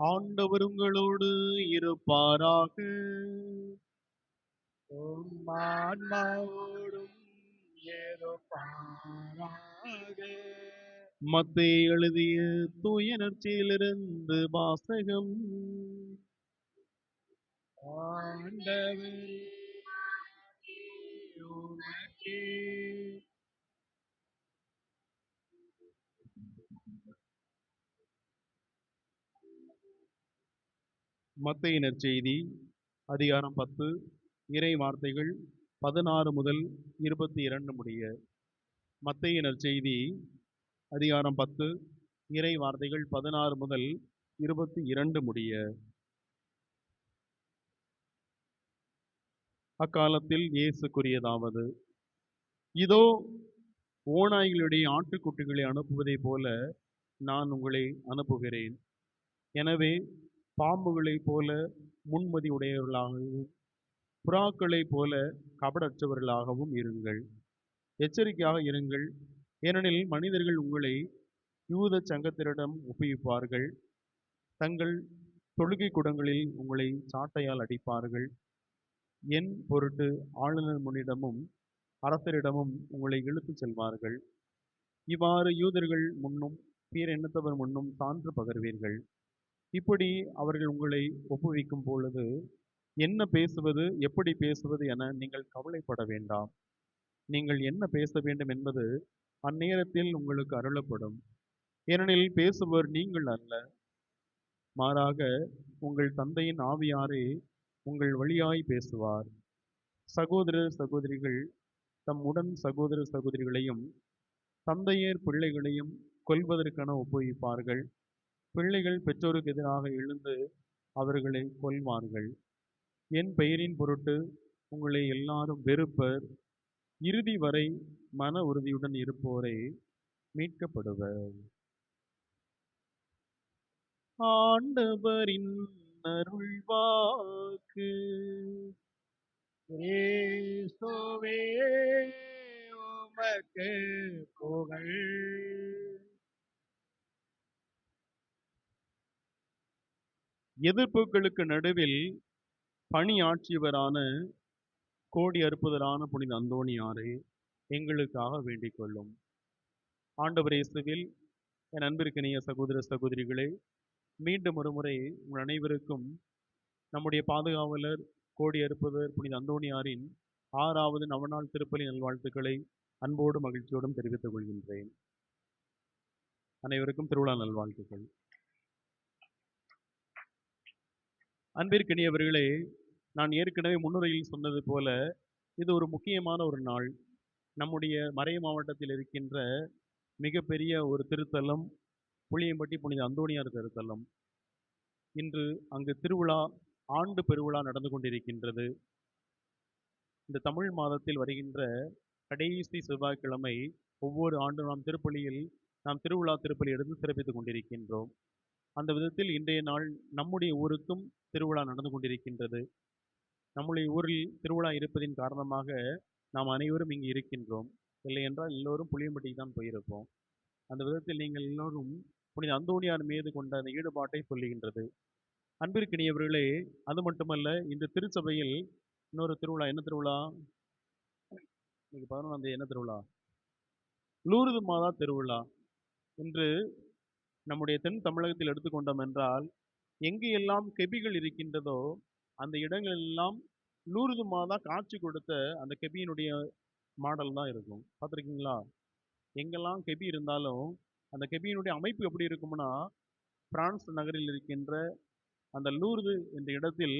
ஆண்டவர் உங்களோடு இருப்பாராக உம் ஆன்மாவோடும் இருப்பாராக. எழுதிய தூய நற்செய்தியிலிருந்து வாசகம் ஆண்டவர் மத்தையினர் செய்தி அதிகாரம் பத்து இறை வார்த்தைகள் பதினாறு முதல் இருபத்தி இரண்டு முடிய. மத்தையினர் செய்தி அதிகாரம் பத்து இறை வார்த்தைகள் பதினாறு முதல் இருபத்தி இரண்டு முடிய. அக்காலத்தில் இயேசுக்குரியதாவது இதோ ஓநாய்களுடைய ஆட்டுக்குட்டிகளை அனுப்புவதைப் போல நான் உங்களை அனுப்புகிறேன். எனவே பாம்புகளைப் போல முன்மதி உடையவர்களாகவும் புறாக்களைப் போல கபடற்றவர்களாகவும் இருங்கள். எச்சரிக்கையாக இருங்கள். ஏனெனில் மனிதர்கள் உங்களை யூத சங்கத்தினரிடம் ஒப்புவிப்பார்கள். தங்கள் தொழுகை குடங்களில் உங்களை சாட்டையால் அடிப்பார்கள். என் பொருட்டு ஆளுநர் முன்னிடமும் அரசரிடமும் உங்களை இழுத்துச் செல்வார்கள். இவ்வாறு யூதர்கள் முன்னும் பிற எண்ணத்தவர் முன்னும் சான்று பகர்வீர்கள். இப்படி அவர்கள் உங்களை ஒப்புவிக்கும் பொழுது என்ன பேசுவது எப்படி பேசுவது என நீங்கள் கவலைப்பட வேண்டாம். நீங்கள் என்ன பேச வேண்டும் என்பது அந்நேரத்தில் உங்களுக்கு அருளப்படும். ஏனெனில் பேசுபவர் நீங்கள் அல்ல. மாறாக உங்கள் தந்தையின் ஆவியாரே உங்கள் வழியாய் பேசுவார். சகோதர சகோதரிகள் தம் உடன் சகோதர சகோதரிகளையும் தந்தையர் பிள்ளைகளையும் கொல்வதற்கென ஒப்புவிப்பார்கள். பிள்ளைகள் பெற்றோருக்கு எதிராக எழுந்து அவர்களை கொல்வார்கள். என் பெயரின் பொருட்டு உங்களை எல்லாரும் வெறுப்பர். இறுதி வரை மன உறுதியுடன் இருப்போரே மீட்கப்படுவர். ஆண்டவரின் அருள்வாக்கு. கிறிஸ்துவே உமக்கு புகழ். எதிர்ப்புகளுக்கு நடுவில் பணியாற்றியவரான கோடி அற்புதரான புனித அந்தோணியாரே எங்களுக்காக வேண்டிக் கொள்ளும். ஆண்டவர் இயேசுவில் என் அன்பிற்கினிய சகோதர சகோதரிகளே மீண்டும் ஒரு முறை உங்கள் அனைவருக்கும் நம்முடைய பாதுகாவலர் கோடி அற்புதர் புனித அந்தோணியாரின் ஆறாவது நவநாள் திருப்பலி நல்வாழ்த்துக்களை அன்போடும் மகிழ்ச்சியோடும் தெரிவித்துக் கொள்கின்றேன். அனைவருக்கும் திருவிழா நல்வாழ்த்துக்கள். அன்பிற்கினியவர்களே நான் ஏற்கனவே முன்னுரையில் சொன்னது போல இது ஒரு முக்கியமான ஒரு நாள். நம்முடைய மறை மாவட்டத்தில் இருக்கின்ற மிகப்பெரிய ஒரு திருத்தலம் புளியம்பட்டி புனித அந்தோணியார் திருத்தலம். இன்று அங்கு திருவிழா ஆண்டு பெருவிழா நடந்து கொண்டிருக்கின்றது. இந்த தமிழ் மாதத்தில் வருகின்ற கடைசி செவ்வாய்க்கிழமை ஒவ்வொரு ஆண்டும் நாம் திருப்பலியில் நாம் திருவிழா திருப்பலி எடுத்து சிறப்பித்துக் கொண்டிருக்கின்றோம். அந்த விதத்தில் இன்றைய நாள் நம்முடைய ஊருக்கும் திருவிழா நடந்து கொண்டிருக்கின்றது. நம்முடைய ஊரில் திருவிழா இருப்பதின் காரணமாக நாம் அனைவரும் இங்கு இருக்கின்றோம். இல்லை என்றால் எல்லோரும் புளியம்பட்டிக்கு தான் போயிருப்போம். அந்த விதத்தில் நீங்கள் எல்லோரும் புனித அந்தோணியார் மீது கொண்ட அந்த ஈடுபாட்டை சொல்லுகின்றது. அன்பிற்கினியவர்களே அது மட்டுமல்ல இந்த திருச்சபையில் இன்னொரு திருவிழா என்ன திருவிழா? இன்னைக்கு பதினொன்றாம் தேதி என்ன திருவிழா? லூர்து மாதா திருவிழா. இன்று நம்முடைய தென் தமிழகத்தில் எடுத்துக்கொண்டோம் என்றால் எங்கு எல்லாம் கெபிகள் இருக்கின்றதோ அந்த இடங்களெல்லாம் லூர்து மாதா காட்சி கொடுத்த அந்த கெபியினுடைய மாடல் தான் இருக்கும். பார்த்துருக்கீங்களா? எங்கெல்லாம் கெபி இருந்தாலும் அந்த கெபியினுடைய அமைப்பு எப்படி இருக்கும்னா பிரான்ஸ் நகரில் இருக்கின்ற அந்த லூர்து என்ற இடத்தில்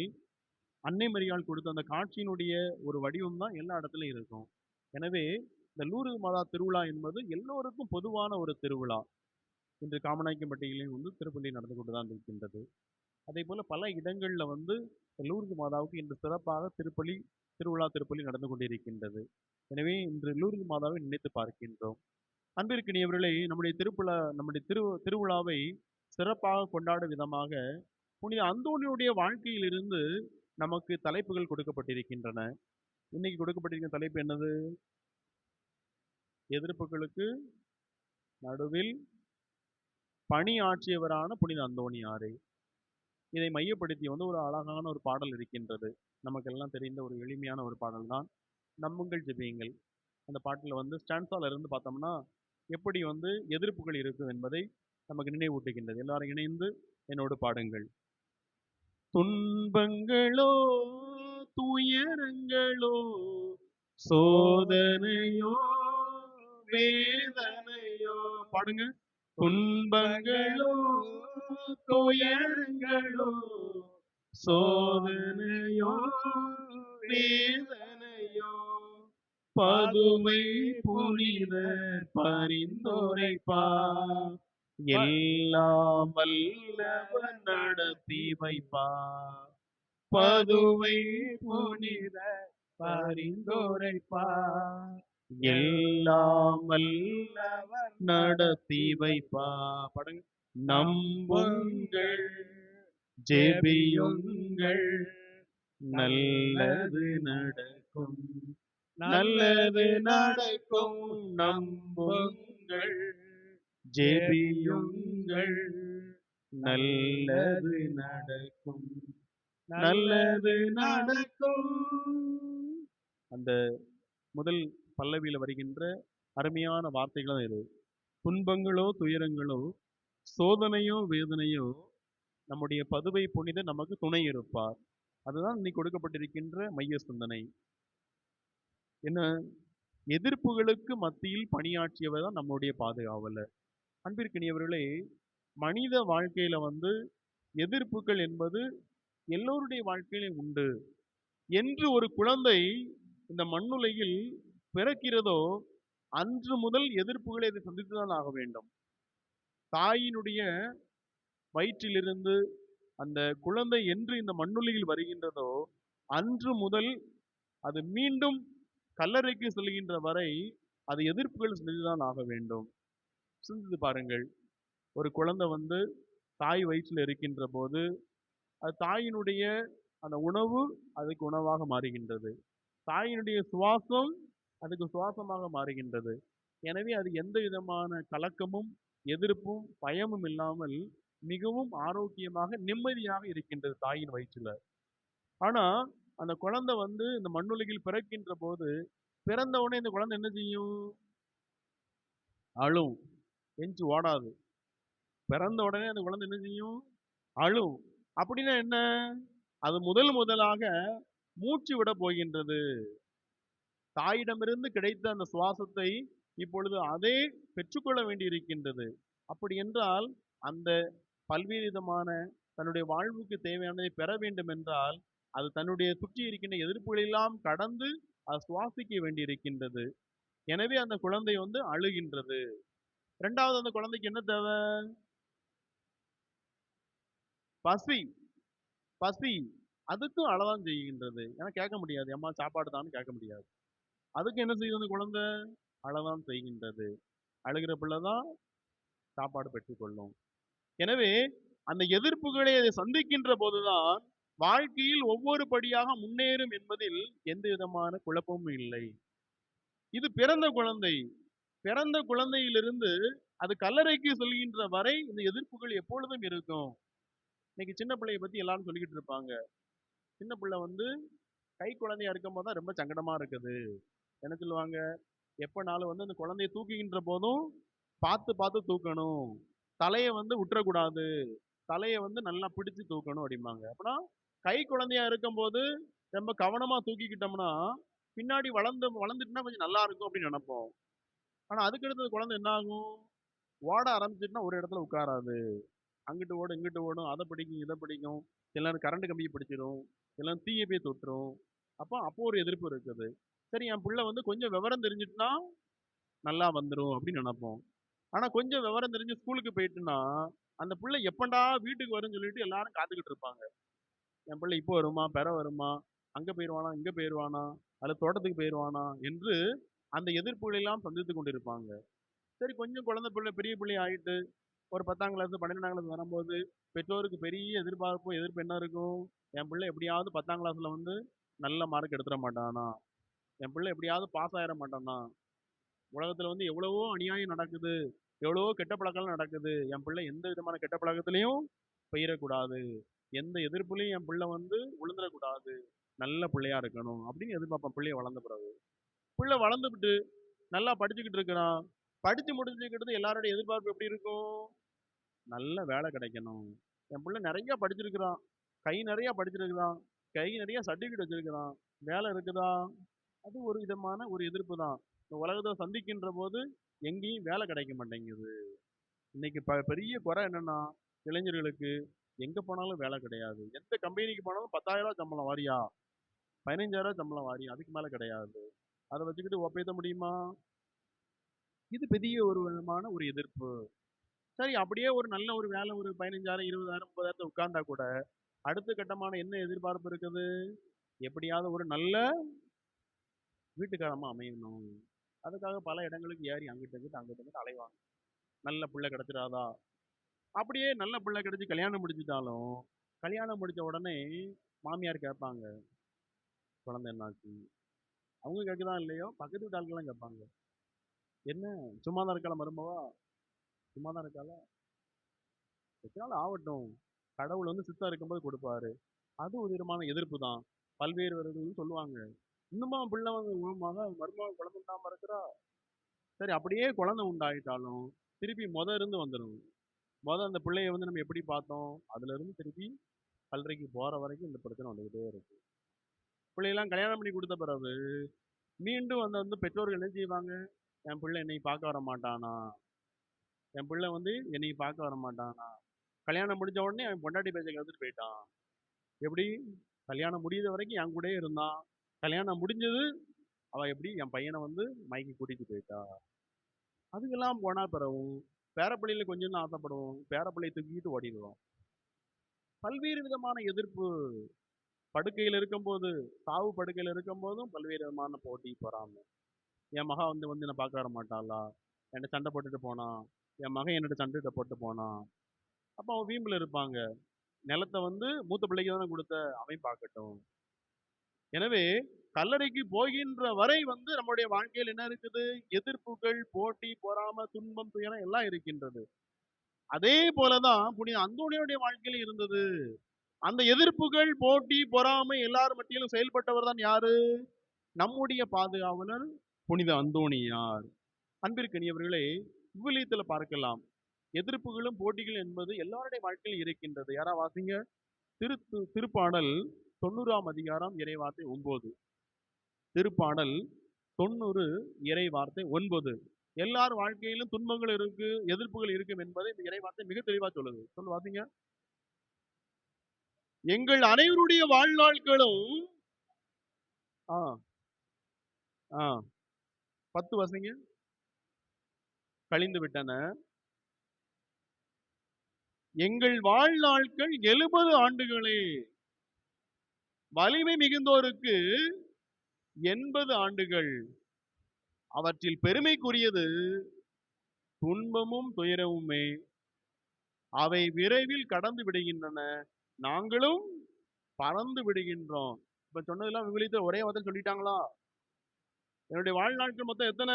அன்னை மரியாள் கொடுத்த அந்த காட்சியினுடைய ஒரு வடிவம் தான் எல்லா இடத்துலையும் இருக்கும். எனவே இந்த லூர்து மாதா திருவிழா என்பது எல்லோருக்கும் பொதுவான ஒரு திருவிழா. இன்று காமநாயக்கம்பட்டியிலையும் வந்து திருப்பலி நடந்து கொண்டு தான் இருக்கின்றது. அதே போல பல இடங்களில் வந்து லூர்து மாதாவுக்கு இன்று சிறப்பாக திருப்பலி திருவிழா திருப்பலி நடந்து கொண்டிருக்கின்றது. எனவே இன்று லூர்து மாதாவை நினைத்து பார்க்கின்றோம். அன்பிற்கினியவர்களே நம்முடைய திருப்புலா நம்முடைய திரு திருவிழாவை சிறப்பாக கொண்டாடும் விதமாக புனித அந்தோனியுடைய வாழ்க்கையிலிருந்து நமக்கு தலைப்புகள் கொடுக்கப்பட்டிருக்கின்றன. இன்னைக்கு கொடுக்கப்பட்டிருக்கிற தலைப்பு என்னது? எதிர்ப்புகளுக்கு நடுவில் பணி ஆற்றியவரான புனித அந்தோணியாரே இதை மையப்படுத்தி வந்து ஒரு அழகான ஒரு பாடல் இருக்கின்றது. நமக்கெல்லாம் தெரிந்த ஒரு எளிமையான ஒரு பாடல் தான். நம்புங்கள் ஜெபியுங்கள். அந்த பாட்டில் வந்து ஸ்டான்ஸால இருந்து பார்த்தோம்னா எப்படி வந்து எதிர்ப்புகள் இருக்கும் என்பதை நமக்கு நினைவூட்டுகின்றது. எல்லாரும் இணைந்து என்னோடு பாடுங்கள். துன்பங்களோ துயரங்களோ சோதனையோ வேதனையோ பாடுங்க. துன்பங்களோ துயரங்களோ சோதனையோ வேதனையோ பதுமை புனித பரிந்துரைப்பா. எல்லாம் வல்லவன் நடத்தி வைப்பா. பதுவை புனித பரிந்துரைப்பா. எல்லாமல் நடத்தி வைப்பா. படங்க. நம்புங்கள் ஜெபியுங்கள். நல்லது நடக்கும். நல்லது நடக்கும். நம்புங்கள் ஜெபியுங்கள். நல்லது நடக்கும். நல்லது நடக்கும். அந்த முதல் பல்லவியில் வருகின்ற அருமையான வார்த்தைகளும் இது. துன்பங்களோ துயரங்களோ சோதனையோ வேதனையோ நம்முடைய பதுவை புனித நமக்கு துணை இருப்பார். அதுதான் இன்னைக்கு கொடுக்கப்பட்டிருக்கின்ற மைய சிந்தனை. என்ன? எதிர்ப்புகளுக்கு மத்தியில் பணியாற்றியவர் தான் நம்முடைய பாதுகாவலர். அன்பிற்கினியவர்களே மனித வாழ்க்கையில வந்து எதிர்ப்புகள் என்பது எல்லோருடைய வாழ்க்கையிலும் உண்டு. என்று ஒரு குழந்தை இந்த மண்ணுலையில் பிறக்கிறதோ அன்று முதல் எதிர்ப்புகளை இதை சந்தித்துதான் ஆக வேண்டும். தாயினுடைய வயிற்றிலிருந்து அந்த குழந்தை என்று இந்த மண்ணுலகில் வருகின்றதோ அன்று முதல் அது மீண்டும் கல்லறைக்கு செல்கின்ற வரை அது எதிர்ப்புகள் செஞ்சுதான் ஆக வேண்டும். சிந்தித்து பாருங்கள். ஒரு குழந்தை வந்து தாய் வயிற்றில் இருக்கின்ற போது அது தாயினுடைய அந்த உணவு அதுக்கு உணவாக மாறுகின்றது. தாயினுடைய சுவாசம் அதுக்கு சுவாசமாக மாறுகின்றது. எனவே அது எந்த விதமான கலக்கமும் எதிர்ப்பும் பயமும் இல்லாமல் மிகவும் ஆரோக்கியமாக நிம்மதியாக இருக்கின்றது தாயின் வயிற்றில். ஆனா அந்த குழந்தை வந்து இந்த மண்ணுலகில் பிறக்கின்ற போது பிறந்த உடனே இந்த குழந்தை என்ன செய்யும்? அழும். எஞ்சி ஓடாது. பிறந்த உடனே அந்த குழந்தை என்ன செய்யும்? அழும். அப்படின்னா என்ன? அது முதல் முதலாக மூச்சு விட போகின்றது. தாயிடமிருந்து கிடைத்த அந்த சுவாசத்தை இப்பொழுது அதே பெற்றுக்கொள்ள வேண்டியிருக்கின்றது. அப்படி என்றால் அந்த பல்வேறு விதமான தன்னுடைய வாழ்வுக்கு தேவையானதை பெற வேண்டும் என்றால் அது தன்னுடைய சுற்றி இருக்கின்ற எதிர்ப்புகளெல்லாம் கடந்து அது சுவாசிக்க வேண்டியிருக்கின்றது. எனவே அந்த குழந்தை வந்து அழுகின்றது. ரெண்டாவது அந்த குழந்தைக்கு என்ன தேவை? பசி. பசி. அதுக்கும் அழதான் செய்கின்றது. ஏன்னா கேட்க முடியாது. அம்மா சாப்பாடு தான் கேட்க முடியாது. அதுக்கு என்ன செய்யுது அந்த குழந்தை? அழதான் செய்கின்றது. அழுகிற பிள்ளை தான் சாப்பாடு பெற்றுக்கொள்ளும். எனவே அந்த எதிர்ப்புகளை அதை சந்திக்கின்ற போதுதான் வாழ்க்கையில் ஒவ்வொரு படியாக முன்னேறும் என்பதில் எந்த விதமான குழப்பமும் இல்லை. இது பிறந்த குழந்தை. பிறந்த குழந்தையிலிருந்து அது கல்லறைக்கு செல்கின்ற வரை இந்த எதிர்ப்புகள் எப்பொழுதும் இருக்கும். இன்னைக்கு சின்ன பிள்ளைய பத்தி எல்லாரும் சொல்லிக்கிட்டு இருப்பாங்க. சின்ன பிள்ளை வந்து கை குழந்தையா இருக்கும் போது தான் ரொம்ப சங்கடமா இருக்குது. என்ன சொல்லுவாங்க? எப்பனாலும் வந்து அந்த குழந்தைய தூக்கிக்கின்ற போதும் பார்த்து பார்த்து தூக்கணும். தலையை வந்து விட்டுறக்கூடாது. தலையை வந்து நல்லா பிடிச்சு தூக்கணும் அப்படிம்பாங்க. அப்படின்னா கை குழந்தையா இருக்கும்போது ரொம்ப கவனமா தூக்கிக்கிட்டோம்னா பின்னாடி வளர்ந்து வளர்ந்துட்டுனா கொஞ்சம் நல்லா இருக்கும் அப்படின்னு நினைப்போம். ஆனா அதுக்கு அடுத்தது குழந்தை என்ன ஆகும் ஓட ஆரம்பிச்சிட்டுனா ஒரு இடத்துல உட்காராது. அங்கிட்டு ஓடும் இங்கிட்டு ஓடும். அதை பிடிக்கும் இதை பிடிக்கும். எல்லாரும் கரண்ட் கம்பியை பிடிச்சிடும் எல்லாம் தீயை போய் தொட்டுரும். அப்போ அப்போ ஒரு எதிர்ப்பு இருக்குது. சரி என் பிள்ளை வந்து கொஞ்சம் விவரம் தெரிஞ்சிட்டுனா நல்லா வந்துடும் அப்படின்னு நினைப்போம். ஆனால் கொஞ்சம் விவரம் தெரிஞ்சு ஸ்கூலுக்கு போயிட்டுன்னா அந்த பிள்ளை எப்பண்டா வீட்டுக்கு வரும்னு சொல்லிட்டு எல்லாரும் காத்துக்கிட்டு இருப்பாங்க. என் பிள்ளை இப்போ வருமா பெற வருமா அங்கே போயிடுவானா இங்கே போயிடுவானா அல்லது தோட்டத்துக்கு போயிடுவானா என்று அந்த எதிர்ப்புகளெல்லாம் சந்தித்து கொண்டிருப்பாங்க. சரி கொஞ்சம் குழந்தை பிள்ளை பெரிய பிள்ளை ஆகிட்டு ஒரு பத்தாம் கிளாஸ் பன்னெண்டாம் கிளாஸ் வரும்போது பெற்றோருக்கு பெரிய எதிர்பார்ப்பும் எதிர்ப்பு என்ன இருக்கும்? என் பிள்ளை எப்படியாவது பத்தாம் கிளாஸில் வந்து நல்ல மார்க் எடுத்துட மாட்டானா? என் பிள்ளை எப்படியாவது பாஸ் ஆயிட தான் உலகத்தில் வந்து எவ்வளவோ அநியாயம் நடக்குது எவ்வளவோ கெட்ட பழக்கம் நடக்குது. என் பிள்ளை எந்த விதமான கெட்ட பழக்கத்திலையும் போயிடக்கூடாது எந்த எதிர்ப்புலையும் என் பிள்ளை வந்து விழுந்துடக்கூடாது நல்ல பிள்ளையா இருக்கணும் அப்படின்னு எதிர்பார்ப்பேன். பிள்ளைய வளர்ந்த பிறகு. பிள்ளை வளர்ந்துவிட்டு நல்லா படிச்சுக்கிட்டு இருக்கிறான். படித்து முடிஞ்சுக்கிட்டு எல்லாரோட எதிர்பார்ப்பு எப்படி இருக்கும்? நல்ல வேலை கிடைக்கணும். என் பிள்ளை நிறைய படிச்சிருக்கிறான். கை நிறைய படிச்சிருக்கிறான். கை நிறைய சர்டிஃபிகேட் வச்சிருக்கிறான். வேலை இருக்குதா? அது ஒரு விதமான ஒரு எதிர்ப்பு தான். இந்த உலகத்தை சந்திக்கின்ற போது எங்கேயும் வேலை கிடைக்க மாட்டேங்குது. இன்னைக்கு ப பெரிய குறை என்னன்னா இளைஞர்களுக்கு எங்கே போனாலும் வேலை கிடையாது. எந்த கம்பெனிக்கு போனாலும் பத்தாயிரம் சம்பளம் வாரியா? பதினஞ்சாயிரம் சம்பளம் வாரியா? அதுக்கு மேலே கிடையாது. அதை வச்சுக்கிட்டு ஒப்பேத்த முடியுமா? இது பெரிய ஒரு விதமான ஒரு எதிர்ப்பு. சரி அப்படியே ஒரு நல்ல ஒரு வேலை ஒரு பதினஞ்சாயிரம் இருபதாயிரம் முப்பதாயிரத்தை உட்கார்ந்தா கூட அடுத்த கட்டமான என்ன எதிர்பார்ப்பு இருக்குது? எப்படியாவது ஒரு நல்ல வீட்டுக்காரமாக அமையணும். அதுக்காக பல இடங்களுக்கு ஏறி அங்கிட்டு இருந்து அங்கிட்டு இங்கிட்டு அலைவாங்க. நல்ல பிள்ளை கிடைச்சிடாதா? அப்படியே நல்ல பிள்ளை கிடச்சி கல்யாணம் முடிச்சிட்டாலும் கல்யாணம் முடித்த உடனே மாமியார் கேட்பாங்க குழந்தை என்னாச்சு? அவங்க கேட்குதான் இல்லையோ? பக்கத்து வீட்டு ஆட்கள்லாம் கேட்பாங்க என்ன சும்மா தான் இருக்காளா மருமவா? சும்மா தான் இருக்காளா? எத்தனால ஆகட்டும். கடவுள் வந்து சித்தா இருக்கும்போது கொடுப்பாரு. அது ஒரு விதமான எதிர்ப்பு தான் பல்வேறு வருதுன்னு சொல்லுவாங்க. இன்னுமா பிள்ளை வந்து உன் மக மருமக குழந்தை இல்லாம இருக்கிறா? சரி அப்படியே குழந்தை உண்டாயிட்டாலும் திருப்பி முத இருந்து வந்துடும் முத அந்த பிள்ளைய வந்து நம்ம எப்படி பார்த்தோம்? அதுல இருந்து திருப்பி கல்லறைக்கு போற வரைக்கும் இந்த பிரச்சனை வந்துகிட்டே இருக்கு. பிள்ளையெல்லாம் கல்யாணம் பண்ணி கொடுத்த பிறகு மீண்டும் வந்து வந்து பெற்றோர்கள் என்ன செய்வாங்க? என் பிள்ளை என்னை பார்க்க வர மாட்டானா? என் பிள்ளை வந்து என்னை பார்க்க வர மாட்டானா? கல்யாணம் முடிஞ்ச உடனே அவன் பொண்டாட்டி பேச்சை கலந்துட்டு போயிட்டான். எப்படி? கல்யாணம் முடியுற வரைக்கும் என் கூடயே இருந்தான். கல்யாணம் முடிஞ்சது அவ எப்படி என் பையனை வந்து மைக்கு கூட்டிகிட்டு போயிட்டா? அதுக்கெல்லாம் போனால் பிறவும் பேரப்பள்ளியில் கொஞ்சம் தான் ஆசைப்படுவோம். பேரப்பள்ளியை தூக்கிட்டு ஓடிடுவோம். பல்வேறு விதமான எதிர்ப்பு படுக்கையில் இருக்கும்போது சாவு படுக்கையில் இருக்கும்போதும் பல்வேறு விதமான போட்டி பொறாமை என் மகா வந்து வந்து என்னை பார்க்க வர மாட்டாளா? என்னை சண்டை போட்டுட்டு போனான் என் மகன் என்னோட சண்டையிட்ட போட்டு போனான் அப்போ அவன் வீம்பில் இருப்பாங்க. நிலத்தை வந்து மூத்த பிள்ளைக்கு தானே கொடுத்த? அவன் பார்க்கட்டும். எனவே கல்லறைக்கு போகின்ற வரை வந்து நம்முடைய வாழ்க்கையில் என்ன இருக்குது? எதிர்ப்புகள் போட்டி பொறாம துன்பம் துயரம் எல்லாம் இருக்கின்றது. அதே போலதான் புனித அந்தோணியுடைய வாழ்க்கையில இருந்தது. அந்த எதிர்ப்புகள் போட்டி பொறாமை எல்லார் மத்தியிலும் செயல்பட்டவர் தான் யாரு? நம்முடைய பாதுகாவலர் புனித அந்தோணியார் அன்பிற்கனியவர்களே விவிலியத்துல பார்க்கலாம். எதிர்ப்புகளும் போட்டிகள் என்பது எல்லாருடைய வாழ்க்கையில் இருக்கின்றது. யாரா வாசிங்க? திரு திருப்பாடல் தொண்ணூறாம் அதிகாரம் இறைவார்த்தை ஒன்பது. திருப்பாடல் தொண்ணூறு இறை வார்த்தை ஒன்பது. எல்லார் வாழ்க்கையிலும் துன்பங்கள் இருக்கு எதிர்ப்புகள் இருக்கும் என்பதை இந்த இறை வார்த்தை மிக தெளிவா சொல்லுது. சொல்லு பாத்தீங்க எங்கள் அனைவருடைய வாழ்நாட்களும் ஆ ஆ பத்து வசங்க. கழிந்து விட்டன. எங்கள் வாழ்நாட்கள் எழுபது ஆண்டுகளே. வலிமை மிகுந்தோருக்கு எண்பது ஆண்டுகள். அவற்றில் பெருமைக்குரியது துன்பமும் துயரமுமே. அவை விரைவில் கடந்து விடுகின்றன. நாங்களும் பறந்து விடுகின்றோம். இப்ப சொன்னதெல்லாம் விவிலியத்துல ஒரே வார்த்தை சொல்லிட்டாங்களா? என்னுடைய வாழ்நாட்கள் மொத்தம் எத்தனை?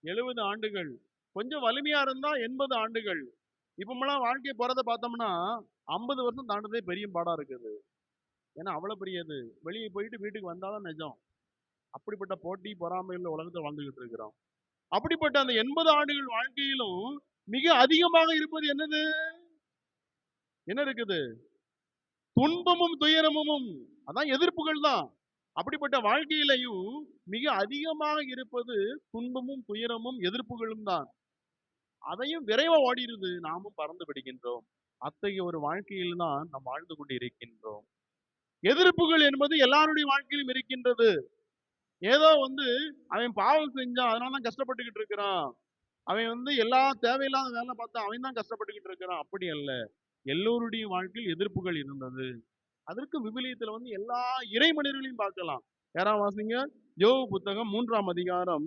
எழுபது ஆண்டுகள். கொஞ்சம் வலிமையா இருந்தா எண்பது ஆண்டுகள். இப்பமெல்லாம் வாழ்க்கை போறதை பார்த்தோம்னா ஐம்பது வருஷம் தாண்டதே பெரிய பாடா இருக்குது. ஏன்னா அவ்வளவு பெரியது வெளியே போயிட்டு வீட்டுக்கு வந்தாதான் நிஜம். அப்படிப்பட்ட போட்டி பொறாமையில் உலகத்தை வாழ்ந்துகிட்டு இருக்கிறோம். அப்படிப்பட்ட அந்த எண்பது ஆண்டுகள் வாழ்க்கையிலும் மிக அதிகமாக இருப்பது என்னது? என்ன இருக்குது? துன்பமும் துயரமும் அதான் எதிர்ப்புகள் தான். அப்படிப்பட்ட வாழ்க்கையிலையும் மிக அதிகமாக இருப்பது துன்பமும் துயரமும் எதிர்ப்புகளும் தான். அதையும் விரைவா ஓடிடுது. நாமும் பறந்து விடுகின்றோம். அத்தகைய ஒரு வாழ்க்கையில் தான் நாம் வாழ்ந்து கொண்டு இருக்கின்றோம் எதிர்ப்புகள் என்பது எல்லாருடைய வாழ்க்கையிலும் இருக்கின்றது. ஏதோ வந்து அவன் பாவம் செஞ்சான் அதனால தான் கஷ்டப்பட்டுக்கிட்டு இருக்கிறான். அவன் வந்து எல்லா தேவையில்லாத வேலை பார்த்தா அவன் தான் கஷ்டப்பட்டுக்கிட்டு இருக்கிறான். அப்படி அல்ல. எல்லோருடைய வாழ்க்கையில் எதிர்ப்புகள் இருந்தது. அதற்கு விவிலியத்துல வந்து எல்லா இறை மனிதர்களையும் பார்க்கலாம். யாராவது வாசிங்க? யோபு புத்தகம் மூன்றாம் அதிகாரம்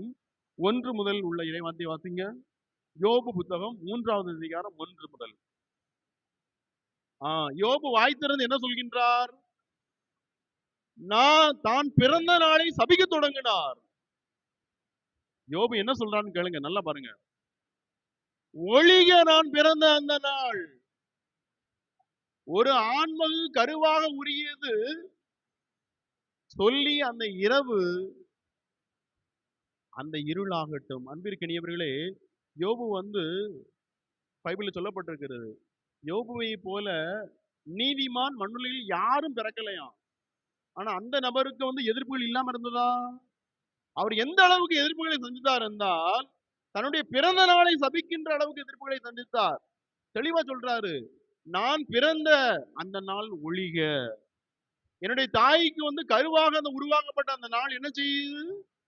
ஒன்று முதல் உள்ள இறைவார்த்தை வாசிங்க. யோபு புத்தகம் மூன்றாவது அதிகாரம் ஒன்று முதல். ஆஹ் யோபு வாய்த்திறந்து என்ன சொல்கின்றார்? நான் தான் பிறந்த நாளை சபிக்க தொடங்கினார். யோபு என்ன சொல்றான்னு கேளுங்க நல்லா பாருங்க. ஒழிக நான் பிறந்த அந்த நாள். ஒரு ஆண்மகு கருவாக உரியது. சொல்லி அந்த இரவு அந்த இருளாகட்டும். அன்பிற்கினியவர்களே யோபு வந்து பைபிளில் சொல்லப்பட்டிருக்கிறது. யோபுவை போல நீதிமான் மண்ணுலையில் யாரும் பிறக்கலையாம். ஆனா அந்த நபருக்கு வந்து எதிர்ப்புகள் இல்லாம இருந்ததா? அவர் எந்த அளவுக்கு எதிர்ப்புகளை சந்தித்தார் என்றால் தன்னுடைய பிறந்த நாளை சபிக்கின்ற அளவுக்கு எதிர்ப்புகளை சந்தித்தார். தெளிவா சொல்றாரு நான் பிறந்த அந்த நாள் ஒழிக. என்னுடைய தாய்க்கு வந்து கருவாக அந்த உருவாக்கப்பட்ட அந்த நாள் என்ன செய்யுது?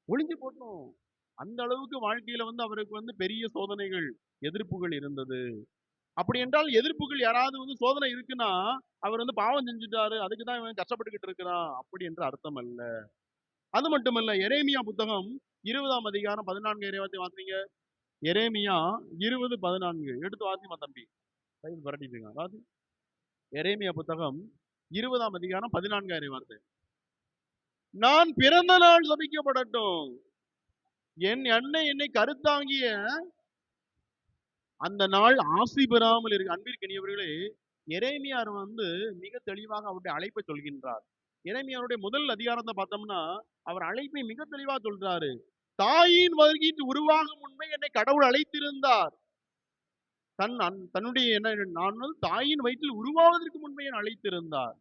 ஒளிஞ்சு போட்டோம். அந்த அளவுக்கு வாழ்க்கையில வந்து அவருக்கு வந்து பெரிய சோதனைகள் எதிர்ப்புகள் இருந்தது. அப்படி என்றால் எதிர்ப்புகள் யாராவது வந்து சோதனை இருக்குன்னா அவர் வந்து பாவம் செஞ்சுட்டாரு அதுக்கு தான் இவன் கஷ்டப்பட்டுக்கிட்டு இருக்கிறான் அப்படி என்ற அர்த்தம் அல்ல. அது மட்டுமல்ல எரேமியா புத்தகம் இருபதாம் அதிகாரம் பதினான்கு இறைவாத்தி வாசிங்க. எரேமியா இருபது பதினான்கு எடுத்து வாசிமா தம்பி. பைபிள் பரட்டிட்டுங்க அதாவது எரேமியா புத்தகம் இருபதாம் அதிகாரம் பதினான்காயிரம் வார்த்தை நான் பிறந்த நாள் சபிக்கப்படட்டும். என் அன்னை என்னை கருத்தாங்கிய அந்த நாள் ஆசி பெறாமல் இருக்கு அன்பிற்கினியவர்களே எரேமியார் வந்து மிக தெளிவாக அவருடைய அழைப்பை சொல்கின்றார். இறைமையாருடைய முதல் அதிகாரத்தை பார்த்தோம்னா அவர் அழைப்பை மிக தெளிவா சொல்றாரு. தாயின் வருகைக்கு உருவாகும் முன்பே என்னை கடவுள் அழைத்திருந்தார். தன் தன்னுடைய என்ன நான் தாயின் வயிற்றில் உருவாவதற்கு முன்பே என்னை அழைத்திருந்தார்.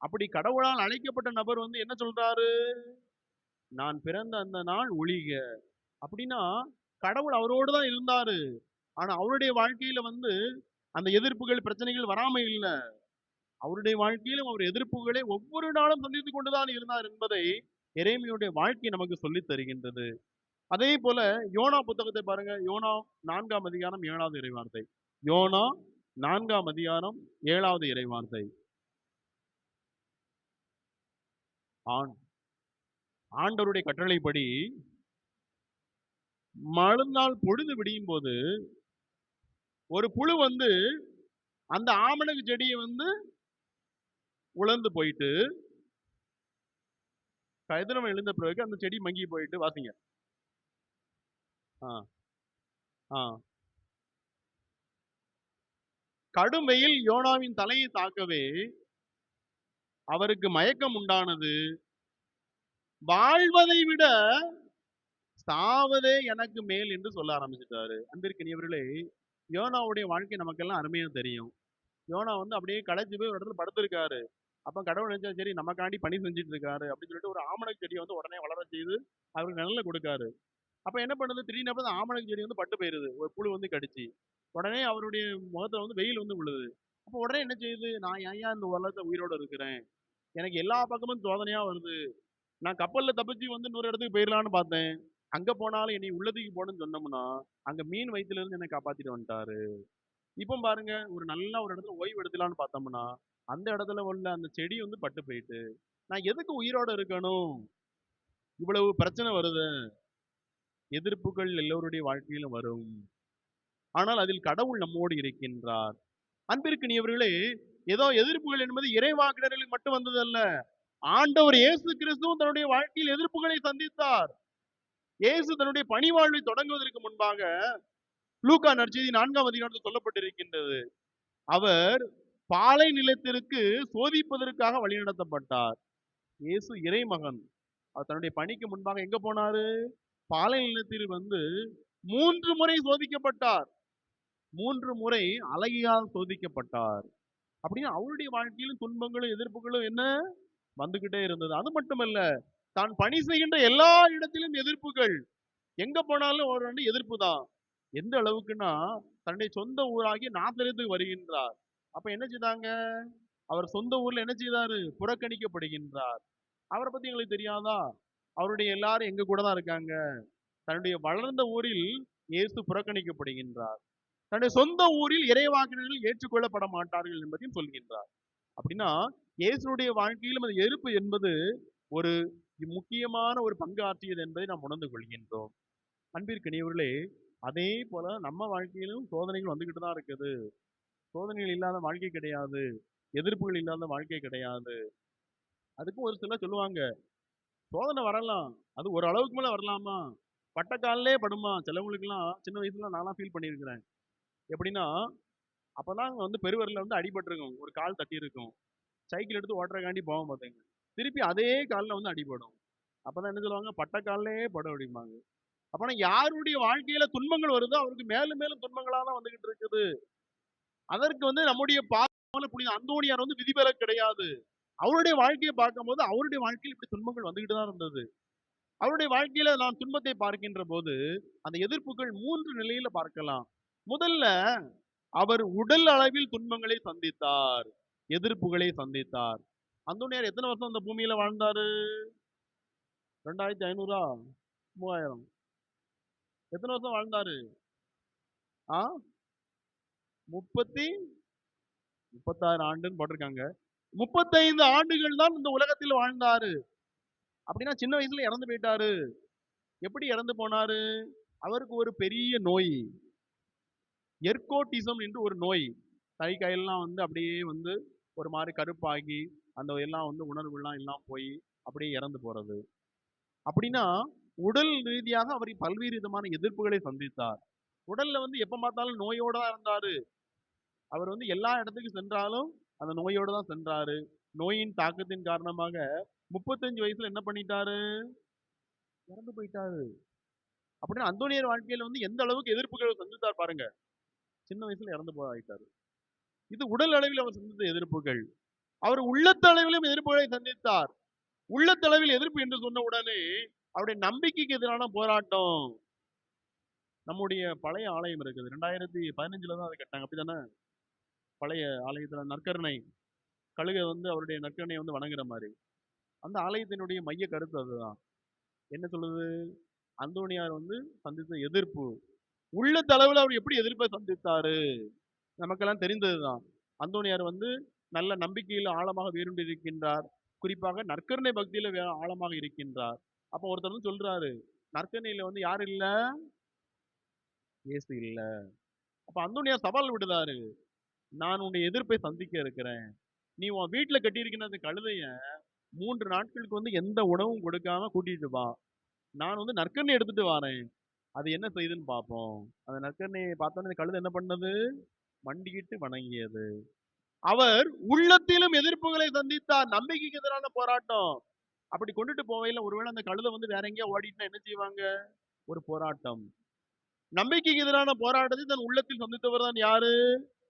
அப்படி கடவுளால் அழைக்கப்பட்ட நபர் வந்து என்ன சொல்றாரு? நான் பிறந்த அந்த நாள் ஒழிக. அப்படின்னா கடவுள் அவரோடு தான் இருந்தாரு. ஆனா அவருடைய வாழ்க்கையில வந்து அந்த எதிர்ப்புகள் பிரச்சனைகள் வராம இல்லை. அவருடைய வாழ்க்கையிலும் அவர் எதிர்ப்புகளை ஒவ்வொரு நாளும் சந்தித்துக் கொண்டுதான் இருந்தார் என்பதை இறைமையுடைய வாழ்க்கை நமக்கு சொல்லித் தருகின்றது. அதே போல யோனா புத்தகத்தை பாருங்க. யோனா நான்காம் அதிகாரம் ஏழாவது இறைவார்த்தை. யோனா நான்காம் அதிகாரம் ஏழாவது இறைவார்த்தை. ஆண் ஆண்டவருடைய கட்டளைப்படி மறுநாள் பொழுது விடியும் போது ஒரு புழு வந்து அந்த ஆமணக்கு செடியை வந்து உலர்ந்து போயிட்டு கதிரவன் எழுந்த பிறகு அந்த செடி மங்கி போயிட்டு வாசிங்க. ஆ ஆ. கடும் வெயில் யோனாவின் தலையை தாக்கவே அவருக்கு மயக்கம் உண்டானது. வாழ்வதை விட சாவதே எனக்கு மேல் என்று சொல்ல ஆரம்பிச்சிட்டாரு. அன்பிற்கினியவர்களே யோனாவுடைய வாழ்க்கை நமக்கெல்லாம் அருமையாக தெரியும். யோனா வந்து அப்படியே களைச்சு போய் ஒரு இடத்துல படுத்திருக்காரு. அப்போ கடவுள் நினைச்சா சரி நமக்காண்டி பணி செஞ்சுட்டு இருக்காரு அப்படின்னு சொல்லிட்டு ஒரு ஆமணக்கு செடியை வந்து உடனே வளர செய்து அவருக்கு நிழல கொடுக்காரு. அப்போ என்ன பண்ணுது? திடீர்னு அப்போ ஆமணக்கு செடி வந்து பட்டு போயிருது. ஒரு புழு வந்து கடிச்சு. உடனே அவருடைய முகத்தில் வந்து வெயில் வந்து விழுது. அப்போ உடனே என்ன செய்யுது? நான் ஏன் இந்த உலகத்தை உயிரோட இருக்கிறேன்? எனக்கு எல்லா பக்கமும் சோதனையாக வருது. நான் கப்பலில் தப்பிச்சு வந்து இன்னொரு இடத்துக்கு போயிடலான்னு பார்த்தேன். அங்க போனாலும் என்னை உள்ளதுக்கு போகணும்னு சொன்னோம்னா அங்க மீன் வயிற்றுல இருந்து என்னை காப்பாத்திட்டு வந்துட்டாரு. இப்போ பாருங்க ஒரு நல்ல ஒரு இடத்துல ஓய்வு எடுக்கலாம்னு பார்த்தோம்னா அந்த இடத்துல உள்ள அந்த செடி வந்து பட்டு போயிட்டு நான் எதுக்கு உயிரோட இருக்கணும்? இவ்வளவு பிரச்சனை வருது. எதிர்ப்புகள் எல்லோருடைய வாழ்க்கையிலும் வரும். ஆனால் அதில் கடவுள் நம்மோடு இருக்கின்றார். அன்பிற்கு நீவர்களே ஏதோ எதிர்ப்புகள் என்பது இறைவாக்கினர்களுக்கு மட்டும் வந்ததல்ல. ஆண்டவர் இயேசு கிறிஸ்துவும் தன்னுடைய வாழ்க்கையில் எதிர்ப்புகளை சந்தித்தார். இயேசு தன்னுடைய பணி வாழ்வை தொடங்குவதற்கு முன்பாக லூகா நற்செய்தி நான்காம் அதிகாரத்தில் சொல்லப்பட்டிருக்கின்றது. அவர் பாலை நிலத்திற்கு சோதிப்பதற்காக வழிநடத்தப்பட்டார் இயேசு இறைமகன். அவர் தன்னுடைய பணிக்கு முன்பாக எங்க போனாரு? பாலை நிலத்தில் வந்து மூன்று முறை சோதிக்கப்பட்டார். மூன்று முறை அழகியால் சோதிக்கப்பட்டார். அப்படின்னு அவருடைய வாழ்க்கையிலும் துன்பங்களும் எதிர்ப்புகளும் என்ன? வந்துகிட்டே இருந்தது. அது மட்டுமல்ல தான் பணி செய்கின்ற எல்லா இடத்திலும் எதிர்ப்புகள். எங்க போனாலும் ஒரு ரெண்டு எதிர்ப்பு தான். எந்த அளவுக்குன்னா தன்னுடைய சொந்த ஊராகி நாத்திரத்துக்கு வருகின்றார். அப்ப என்ன செய்தாங்க? அவர் சொந்த ஊர்ல என்ன செய்தாரு? புறக்கணிக்கப்படுகின்றார். அவரை பத்தி எங்களுக்கு தெரியாதா? அவருடைய எல்லாரும் எங்க கூட தான் இருக்காங்க. தன்னுடைய வளர்ந்த ஊரில் இயேசு புறக்கணிக்கப்படுகின்றார். தன்னுடைய சொந்த ஊரில் இறைவாக்கினர்கள் ஏற்றுக்கொள்ளப்பட மாட்டார்கள் என்பதையும் சொல்கின்றார். அப்படின்னா இயேசுடைய வாழ்க்கையிலும் அந்த எதிர்ப்பு என்பது ஒரு முக்கியமான ஒரு பங்கு ஆற்றியது என்பதை நாம் உணர்ந்து கொள்கின்றோம். அன்பிற்கினியவர்களே அதே போல நம்ம வாழ்க்கையிலும் சோதனைகள் வந்துகிட்டு தான் இருக்குது. சோதனைகள் இல்லாத வாழ்க்கை கிடையாது. எதிர்ப்புகள் இல்லாத வாழ்க்கை கிடையாது. அதுக்கும் ஒரு சிலர் சொல்லுவாங்க சோதனை வரலாம். அது ஒரு அளவுக்கு மேலே வரலாமா? பட்டக்காலே படுமா? சிலவங்களுக்குலாம் சின்ன வயசுல நான்லாம் ஃபீல் பண்ணியிருக்கிறேன். எப்படின்னா அப்பதான் வந்து பெருவரில் வந்து அடிபட்டிருக்கும். ஒரு கால் தட்டியிருக்கும். சைக்கிள் எடுத்து ஓட்டுறக்காண்டி போவோம் பார்த்தீங்க திருப்பி அதே காலில் வந்து அடிபடும். அப்பதான் என்ன சொல்லுவாங்க? பட்ட காலிலே படம் அப்படிம்பாங்க. அப்பனா யாருடைய வாழ்க்கையில துன்பங்கள் வருதோ அவருக்கு மேலும் மேலும் துன்பங்களாக தான் வந்துகிட்டு இருக்குது. அதற்கு வந்து நம்முடைய பாவல புனித அந்தோணியார் வந்து விதிவிலக்கு கிடையாது. அவருடைய வாழ்க்கையை பார்க்கும்போது அவருடைய வாழ்க்கையில் இப்படி துன்பங்கள் வந்துகிட்டு தான் இருந்தது. அவருடைய வாழ்க்கையில நான் துன்பத்தை பார்க்கின்ற போது அந்த எதிர்ப்புகள் மூன்று நிலையில பார்க்கலாம். முதல்ல அவர் உடல் அளவில் துன்பங்களை சந்தித்தார். எதிர்ப்புகளை சந்தித்தார். அந்தோனியார் எத்தனை வருஷம் அந்த பூமியில வாழ்ந்தாரு? ரெண்டாயிரத்தி ஐநூறா? மூவாயிரம். எத்தனை வருஷம் வாழ்ந்தாரு? ஆ? முப்பத்தி முப்பத்தாயிரம் ஆண்டுன்னு போட்டிருக்காங்க. முப்பத்தைந்து ஆண்டுகள் தான் இந்த உலகத்தில் வாழ்ந்தாரு. அப்படின்னா சின்ன வயசுல இறந்து போயிட்டாரு. எப்படி இறந்து போனாரு? அவருக்கு ஒரு பெரிய நோய். எர்கோட்டிசம் என்று ஒரு நோய். கை கையெல்லாம் வந்து அப்படியே வந்து ஒரு மாதிரி கருப்பாகி அந்த எல்லாம் வந்து உணர்வுலாம் எல்லாம் போய் அப்படியே இறந்து போறது. அப்படின்னா உடல் ரீதியாக அவர் பல்வேறு விதமான எதிர்ப்புகளை சந்தித்தார். உடல்ல வந்து எப்ப பார்த்தாலும் நோயோட தான் இருந்தாரு. அவர் வந்து எல்லா இடத்துக்கும் சென்றாலும் அந்த நோயோட தான் சென்றாரு. நோயின் தாக்கத்தின் காரணமாக முப்பத்தஞ்சு வயசுல என்ன பண்ணிட்டாரு? இறந்து போயிட்டாரு. அப்படின்னா அந்தோனியர் வாழ்க்கையில வந்து எந்த அளவுக்கு எதிர்ப்புகளை சந்தித்தார் பாருங்க. சின்ன வயசுல இறந்து போயிட்டாரு இது உடல் அளவில் அவர் சந்தித்த எதிர்ப்புகள். அவர் உள்ளத்தளவிலும் எதிர்ப்புகளை சந்தித்தார். உள்ளத்தளவில் எதிர்ப்பு என்று சொன்ன உடனே அவருடைய நம்பிக்கைக்கு எதிரான போராட்டம். நம்முடைய பழைய ஆலயம் இருக்குது. ரெண்டாயிரத்தி பதினஞ்சுல தான் அதை கட்டாங்க அப்படிதானே பழைய ஆலயத்துல நற்கருணை. கழுகை வந்து அவருடைய நற்கருணையை வந்து வணங்குற மாதிரி. அந்த ஆலயத்தினுடைய மைய கருத்து அதுதான். என்ன சொல்லுது? அந்தோனியார் வந்து சந்தித்த எதிர்ப்பு. உள்ள தளவில் அவர் எப்படி எதிர்ப்பை சந்தித்தாரு? நமக்கெல்லாம் தெரிந்ததுதான். அந்தோனியார் வந்து நல்ல நம்பிக்கையில் ஆழமாக வேரூன்றி இருக்கின்றார் குறிப்பாக நற்கருணை பக்தியில் ஆழமாக இருக்கின்றார். அப்ப ஒருத்தர் வந்து சொல்றாரு நற்கருணையில வந்து யார் இல்ல? இயேசு இல்ல. அப்ப அந்தோனியா சவால் விடுதாரு நான் உன்னுடைய எதிர்ப்பை சந்திக்க இருக்கிறேன். நீ உன் வீட்டுல கட்டியிருக்கிற அந்த கழுதைய மூன்று நாட்களுக்கு வந்து எந்த உணவும் கொடுக்காம கூட்டிட்டு வா. நான் வந்து நற்கண்ணை எடுத்துட்டு வரேன். அது என்ன செய்யுதுன்னு பார்ப்போம் அந்த நற்கண்ணையை பார்த்தோன்னே அந்த கழுதை என்ன பண்ணது? மண்டிக்கிட்டு வணங்கியது. அவர் உள்ளத்திலும் எதிர்ப்புகளை சந்தித்தார். நம்பிக்கைக்கு எதிரான போராட்டம். அப்படி கொண்டுட்டு போவையில ஒருவேளை அந்த கழுதை வந்து வேற எங்கேயா ஓடிட்டுனா என்ன செய்வாங்க? ஒரு போராட்டம். நம்பிக்கைக்கு எதிரான போராட்டத்தை தன் உள்ளத்தில் சந்தித்தவர் தான் யாரு?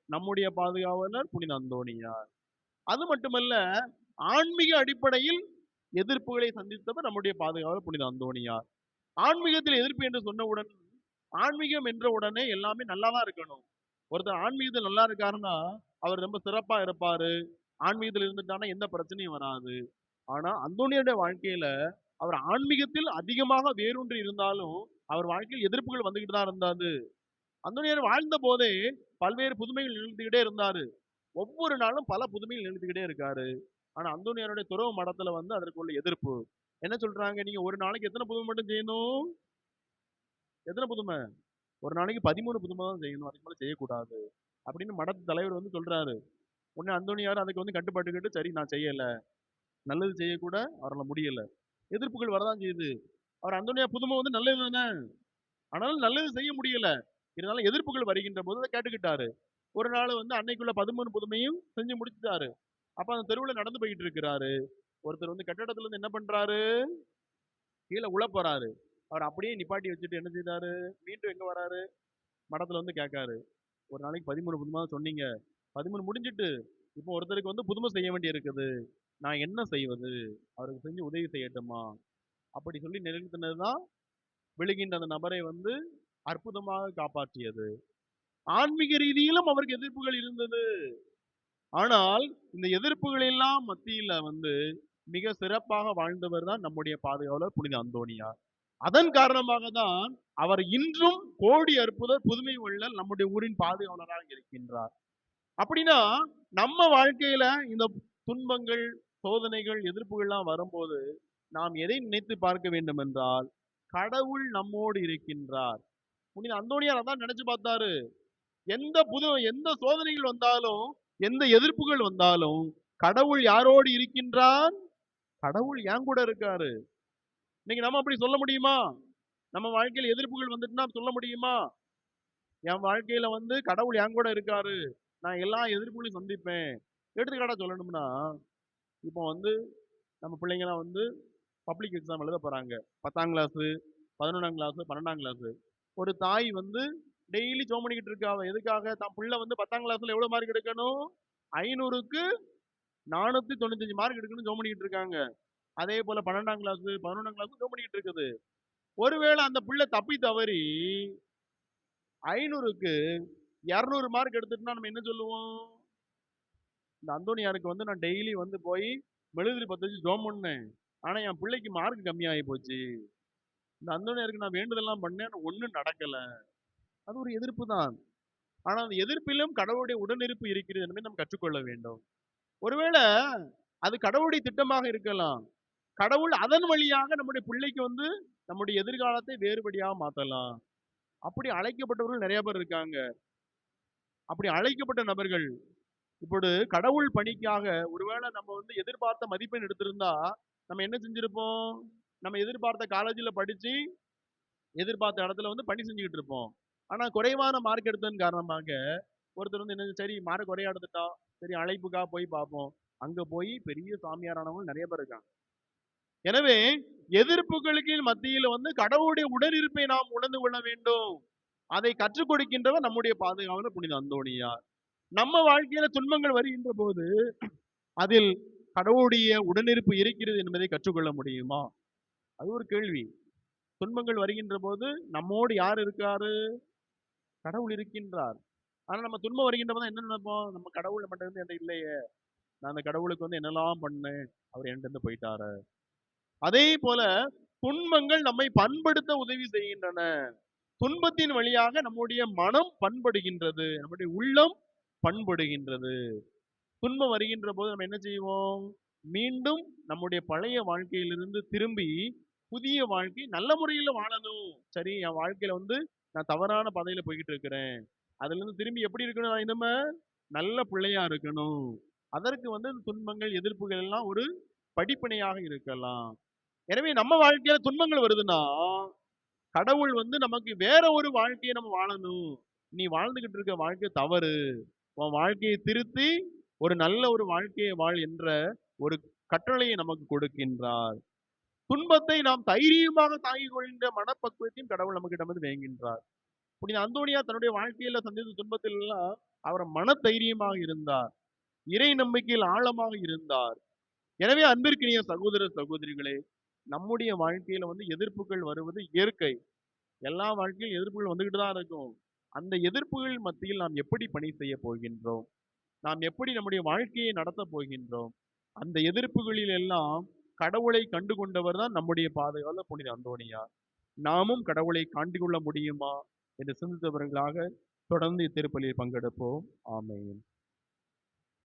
நம்முடைய பாதுகாவலர் புனித அந்தோணியார் அது மட்டுமல்ல ஆன்மீக அடிப்படையில் எதிர்ப்புகளை சந்தித்தவர் நம்முடைய பாதுகாவலர் புனித அந்தோணியார் ஆன்மீகத்தில் எதிர்ப்பு என்று சொன்னவுடன் ஆன்மீகம் என்ற உடனே எல்லாமே நல்லாதான் இருக்கணும். ஒருத்தர் ஆன்மீகத்தில் நல்லா இருக்காருன்னா அவர் ரொம்ப சிறப்பா இருப்பாரு. ஆன்மீகத்தில் இருந்துட்டானா எந்த பிரச்சனையும் வராது. ஆனா அந்தோனியோட வாழ்க்கையில அவர் ஆன்மீகத்தில் அதிகமாக வேரூன்றி இருந்தாலும் அவர் வாழ்க்கையில் எதிர்ப்புகள் வந்துகிட்டு தான் இருந்தாரு அந்தோனியர் வாழ்ந்த போதே பல்வேறு புதுமைகள் நிகழ்த்திக்கிட்டே இருந்தாரு. ஒவ்வொரு நாளும் பல புதுமைகள் நிகழ்த்திக்கிட்டே இருக்காரு. ஆனா அந்தோனியாருடைய துறவு மடத்துல வந்து அதற்குள்ள எதிர்ப்பு. என்ன சொல்றாங்க? நீங்க ஒரு நாளைக்கு எத்தனை புதுமை மட்டும் செய்யணும்? எத்தனை புதுமை? ஒரு நாளைக்கு பதிமூணு புதுமை தான் செய்யணும். அதுக்கு மேலே செய்யக்கூடாது. அப்படின்னு மடத்து தலைவர் வந்து சொல்கிறாரு உடனே அந்தோனியார் அதுக்கு வந்து கட்டுப்பட்டுக்கிட்டு சரி நான் செய்யலை. நல்லது செய்யக்கூட அவரால் முடியலை. எதிர்ப்புகள் வரதான் செய்யுது. அவர் அந்தோனியார் புதுமை வந்து நல்லது தானே? ஆனாலும் நல்லது செய்ய முடியலை. இருந்தாலும் எதிர்ப்புகள் வருகின்ற போது அதை கேட்டுக்கிட்டாரு. ஒரு நாள் வந்து அன்னைக்குள்ள பதிமூணு புதுமையும் செஞ்சு முடிச்சிட்டாரு. அப்போ அந்த தெருவில் நடந்து போயிட்டு இருக்கிறாரு. ஒருத்தர் வந்து கட்டடத்துல இருந்து என்ன பண்றாரு? கீழே உள்ள போறாரு. அவர் அப்படியே நிப்பாட்டி வச்சுட்டு என்ன செய்தாரு? மீண்டும் எங்க வராரு? மடத்துல வந்து கேட்காரு. ஒரு நாளைக்கு பதிமூணு புதுமா சொன்னீங்க. பதிமூணு முடிஞ்சிட்டு இப்போ ஒருத்தருக்கு வந்து புதுமை செய்ய வேண்டி இருக்குது நான் என்ன செய்வது? அவருக்கு செஞ்சு உதவி செய்யட்டுமா? அப்படி சொல்லி நிறுத்தினதுதான் விழுகின்ற அந்த நபரை வந்து அற்புதமாக காப்பாற்றியது. ஆன்மீக ரீதியிலும் அவருக்கு எதிர்ப்புகள் இருந்தது. ஆனால் இந்த எதிர்ப்புகள் எல்லாம் மத்தியில வந்து மிக சிறப்பாக வாழ்ந்தவர் தான் நம்முடைய பாதுகாவலர் புனித அந்தோணியார். அதன் காரணமாக தான் அவர் இன்றும் கோடி அற்புதர் புதுமை வள்ளல் நம்முடைய ஊரின் பாதுகாவலராக இருக்கின்றார். அப்படின்னா நம்ம வாழ்க்கையில இந்த துன்பங்கள் சோதனைகள் எதிர்ப்புகள்லாம் வரும்போது நாம் எதை நினைத்து பார்க்க வேண்டும் என்றால் கடவுள் நம்மோடு இருக்கின்றார். புனித அந்தோனியார் அதான் நினைச்சு பார்த்தாரு. எந்த புது எந்த சோதனைகள் வந்தாலும் எந்த எதிர்ப்புகள் வந்தாலும் கடவுள் யாரோடு இருக்கின்றார் கடவுள் ஏன் கூட இருக்காரு. இன்னைக்கு நம்ம அப்படி சொல்ல முடியுமா? நம்ம வாழ்க்கையில் எதிர்ப்புகள் வந்துட்டுனா சொல்ல முடியுமா? என் வாழ்க்கையில வந்து கடவுள் என் கூட இருக்காரு. நான் எல்லா எதிர்ப்புகளையும் சந்திப்பேன். எடுத்துக்காட்டா சொல்லணும்னா இப்போ வந்து நம்ம பிள்ளைங்கலாம் வந்து பப்ளிக் எக்ஸாம் எழுத போகிறாங்க பத்தாம் கிளாஸு பதினொன்றாம் கிளாஸு பன்னெண்டாம் கிளாஸு ஒரு தாய் வந்து டெய்லி ஜோம் பண்ணிக்கிட்டு இருக்காவ எதுக்காக? தான் பிள்ளை வந்து பத்தாம் கிளாஸில் எவ்வளோ மார்க் எடுக்கணும்? ஐநூறுக்கு நானூற்றி தொண்ணூத்தஞ்சு மார்க் எடுக்கணும் ஜோம் பண்ணிக்கிட்டு இருக்காங்க. அதே போல பன்னெண்டாம் கிளாஸ் பதினொன்றாம் கிளாஸ் ஜோம் இருக்குது. ஒருவேளை அந்த பிள்ளை தப்பி தவறி ஐநூறுக்கு இரநூறு மார்க் எடுத்துட்டுனா நம்ம என்ன சொல்லுவோம்? இந்த அந்தோனியாருக்கு வந்து நான் டெய்லி வந்து போய் மெழுதிரி பத்து வச்சு ஜோம் பண்ணேன். ஆனா என் பிள்ளைக்கு மார்க் கம்மியாகி போச்சு. இந்த அந்தோனியாருக்கு நான் வேண்டுதெல்லாம் பண்ணேன் ஒன்றும் நடக்கலை. அது ஒரு எதிர்ப்பு தான். ஆனா அந்த எதிர்ப்பிலும் கடவுளுடைய உடனிருப்பு இருக்கிறது என்பதை நாம் கற்றுக்கொள்ள வேண்டும். ஒருவேளை அது கடவுளுடைய திட்டமாக இருக்கலாம். கடவுள் அதன் வழியாக நம்முடைய பிள்ளைக்கு வந்து நம்முடைய எதிர்காலத்தை வேறுபடியாக மாற்றலாம் அப்படி அழைக்கப்பட்டவர்கள் நிறைய பேர் இருக்காங்க. அப்படி அழைக்கப்பட்ட நபர்கள் இப்போது கடவுள் பணிக்காக ஒருவேளை நம்ம வந்து எதிர்பார்த்த மதிப்பெண் எடுத்திருந்தா நம்ம என்ன செஞ்சிருப்போம்? நம்ம எதிர்பார்த்த காலேஜில் படித்து எதிர்பார்த்த இடத்துல வந்து பணி செஞ்சுக்கிட்டு இருப்போம். ஆனால் குறைவான மார்க் எடுத்ததன் காரணமாக ஒருத்தர் வந்து என்ன சரி மார்க் குறையா எடுத்துட்டா சரி அழைப்புக்காக போய் பார்ப்போம். அங்கே போய் பெரிய சாமியாரானவங்க நிறைய பேர் இருக்காங்க. எனவே எதிர்ப்புகளுக்கு மத்தியில் வந்து கடவுளுடைய உடலிருப்பை நாம் உணர்ந்து கொள்ள வேண்டும். அதை கற்றுக் கொடுக்கின்றவர் நம்முடைய பாதுகாவலர் புனித அந்தோணியார். நம்ம வாழ்க்கையில துன்பங்கள் வருகின்ற போது அதில் கடவுளுடைய உடனிருப்பு இருக்கிறது என்பதை கற்றுக்கொள்ள முடியுமா? அது ஒரு கேள்வி. துன்பங்கள் வருகின்ற போது நம்மோடு யார் இருக்காரு? கடவுள் இருக்கின்றார். ஆனா நம்ம துன்பம் வருகின்ற போது என்ன நினைப்போம்? நம்ம கடவுள் மட்டும் இருந்து இல்லையே. நான் அந்த கடவுளுக்கு வந்து என்னெல்லாம் பண்ணேன்? அவர் என்கிட்ட இருந்து போயிட்டாரு. அதே போல துன்பங்கள் நம்மை பண்படுத்த உதவி செய்கின்றன. துன்பத்தின் வழியாக நம்முடைய மனம் பண்படுகின்றது. நம்முடைய உள்ளம் பண்படுகின்றது. துன்பம் வருகின்ற போது நம்ம என்ன செய்வோம்? மீண்டும் நம்முடைய பழைய வாழ்க்கையிலிருந்து திரும்பி புதிய வாழ்க்கை நல்ல முறையில் வாழணும். சரி என் வாழ்க்கையில வந்து நான் தவறான பாதையில போய்கிட்டு இருக்கிறேன் அதுல இருந்து திரும்பி எப்படி இருக்கணும்? இனிம நல்ல பிள்ளையா இருக்கணும். அதற்கு வந்து இந்த துன்பங்கள் எதிர்ப்புகள் எல்லாம் ஒரு படிப்பினையாக இருக்கலாம். எனவே நம்ம வாழ்க்கையில துன்பங்கள் வருதுன்னா கடவுள் வந்து நமக்கு வேற ஒரு வாழ்க்கையை நம்ம வாழணும். நீ வாழ்ந்துகிட்டு இருக்க வாழ்க்கை தவறு. உன் வாழ்க்கையை திருத்தி ஒரு நல்ல ஒரு வாழ்க்கையை வாழ் என்ற ஒரு கட்டளையை நமக்கு கொடுக்கின்றார். துன்பத்தை நாம் தைரியமாக தாங்கிக் கொள்கின்ற மனப்பக்குவத்தையும் கடவுள் நமக்கு வந்து வேங்கின்றார் புனித அந்தோனியா தன்னுடைய வாழ்க்கையில சந்தித்த துன்பத்தில் எல்லாம் அவர் மன தைரியமாக இருந்தார். இறை நம்பிக்கையில் ஆழமாக இருந்தார். எனவே அன்பிற்கினிய சகோதர சகோதரிகளே நம்முடைய வாழ்க்கையில வந்து எதிர்ப்புகள் வருவது இயற்கை. எல்லா வாழ்க்கையிலும் எதிர்ப்புகள் வந்துகிட்டு தான் இருக்கும். அந்த எதிர்ப்புகள் மத்தியில் நாம் எப்படி பணி செய்ய போகின்றோம்? நாம் எப்படி நம்முடைய வாழ்க்கையை நடத்த போகின்றோம்? அந்த எதிர்ப்புகளில் எல்லாம் கடவுளை கண்டு கொண்டவர் தான் நம்முடைய பாதுகாவலர் புனித அந்தோணியார் நாமும் கடவுளை காண்டு கொள்ள முடியுமா? என்று சிந்தித்தவர்களாக தொடர்ந்து இத்திருப்பலியில் பங்கெடுப்போம். ஆமையும்